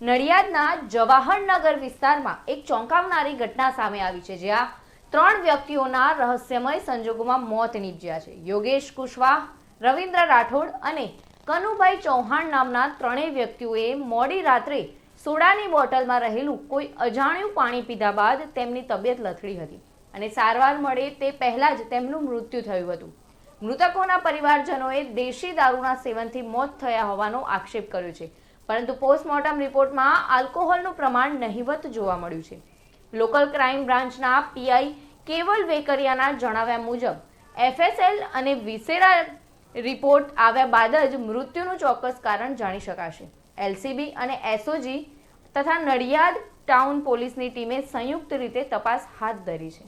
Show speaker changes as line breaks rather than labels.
નડિયાદના જવાહરનગર વિસ્તારમાં એક ચોંકાવનારી ઘટના સામે આવી છે, જ્યાં ત્રણ વ્યક્તિઓના રહસ્યમય સંજોગોમાં મોત નીપજ્યા છે. યોગેશ કુશવાહ રવિન્દ્ર રાઠોડ અને કનુભાઈ ચૌહાણ નામના ત્રણેય વ્યક્તિઓએ મોડી રાત્રે સોડાની બોટલમાં રહેલું કોઈ અજાણ્યું પાણી પીધા બાદ તેમની તબિયત લથડી હતી અને સારવાર મળે તે પહેલાં જ તેમનું મૃત્યુ થયું હતું. મૃતકોના પરિવારજનોએ દેશી દારૂના સેવનથી મોત થયા હોવાનો આક્ષેપ કર્યો છે. પરંતુ પોસ્ટમોર્ટમ રિપોર્ટમાં આલ્કોહોલનું પ્રમાણ નહિવત જોવા મળ્યું છે. લોકલ ક્રાઇમ બ્રાન્ચના પીઆઈ કેવલ વેકરિયાના જણાવ્યા મુજબ, એફએસએલ અને વિસેરા રિપોર્ટ આવ્યા બાદ જ મૃત્યુનું ચોક્કસ કારણ જાણી શકાશે. એલસીબી અને એસઓજી તથા નડિયાદ ટાઉન પોલીસની ટીમે સંયુક્ત રીતે તપાસ હાથ ધરી છે.